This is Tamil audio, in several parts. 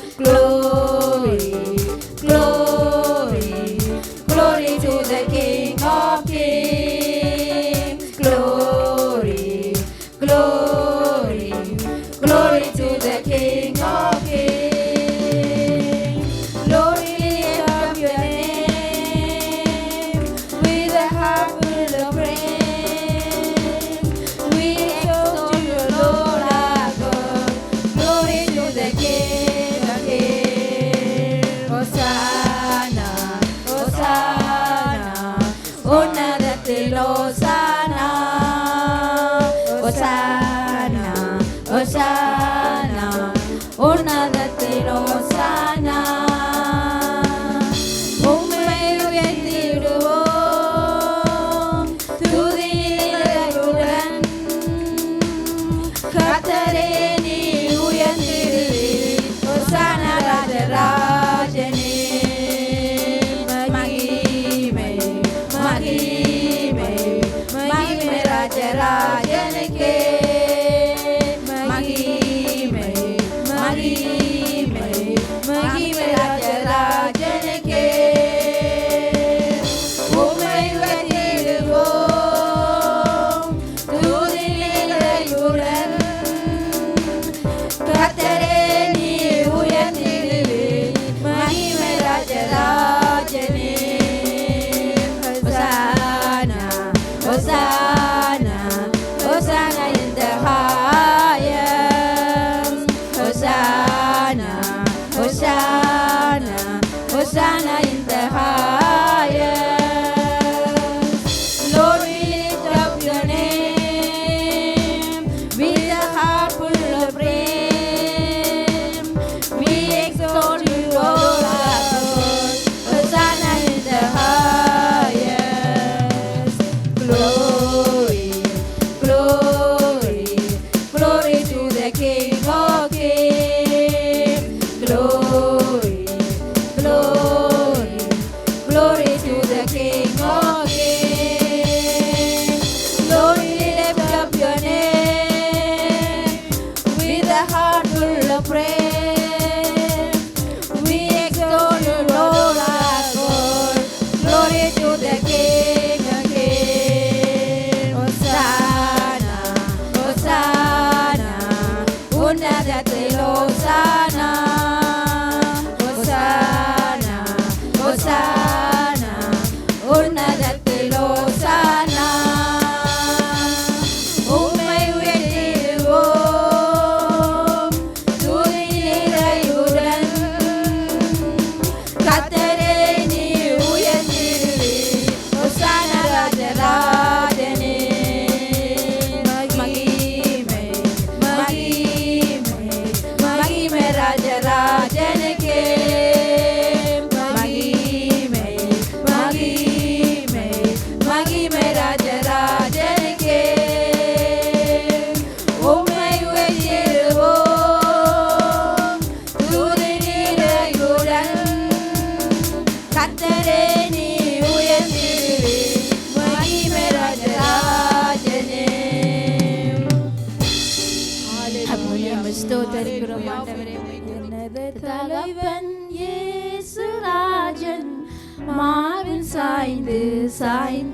Close. 再来一。sein.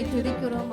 உமை துதிக்கிறோம்?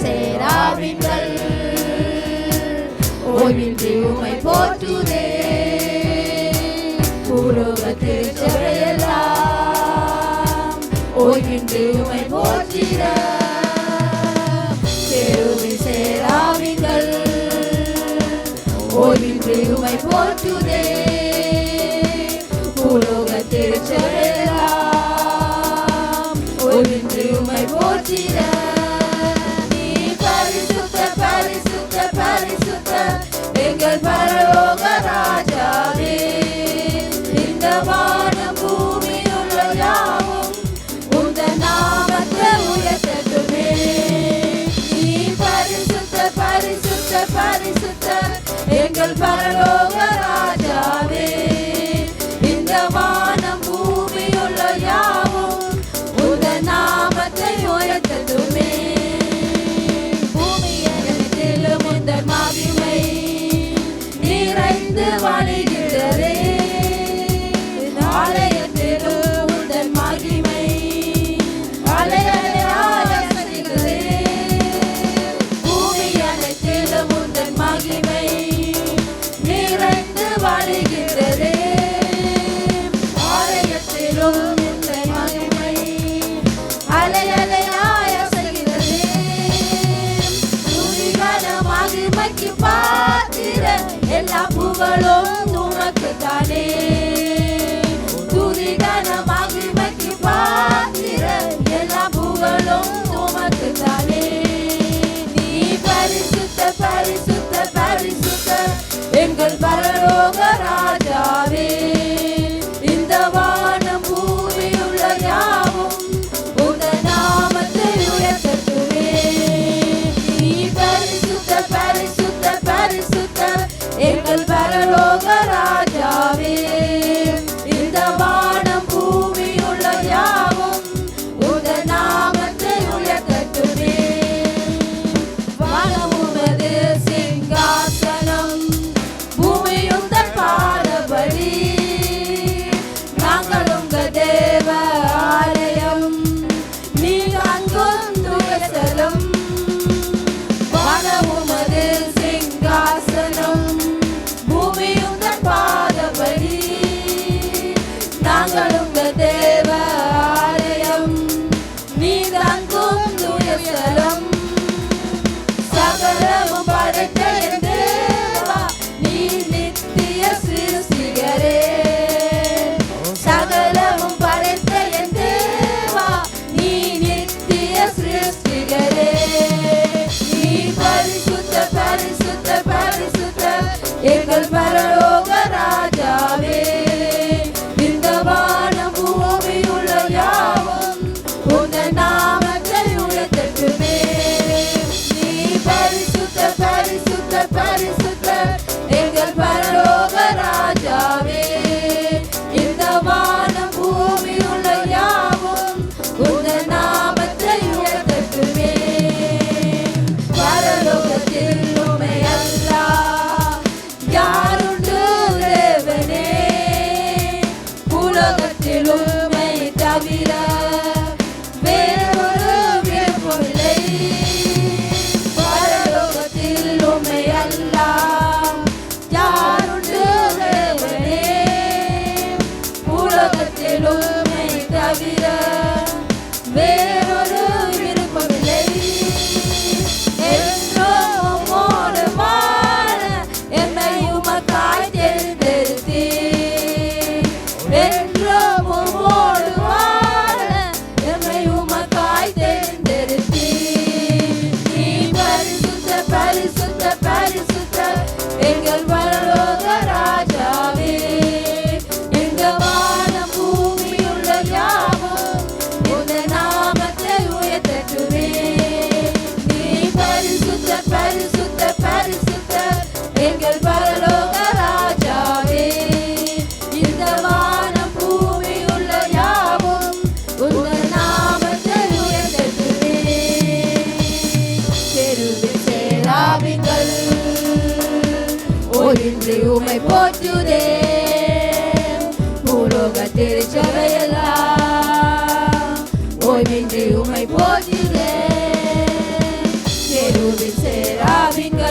சேராவிங்கள் ஓய்வின்றி உமை போற்றுதே. உலகத்து சபையெல்லாம் ஓய்வின்றி உமை போற்றிட. for today உலகத்திருச்செல்லாம் ஒளிந்துமை போற்றிட. நீ பரிசுத்த பரிசுத்த பரிசுத்த எங்கள் பரலோக ராஜாவே. இந்த வா Paragoga. ஒழிந்து உமை போற்றுதே பூலோக திருச்சபையெல்லாம் ஓய்வின்றி உமை போற்றுதே கெருபின் சேராவிங்கள்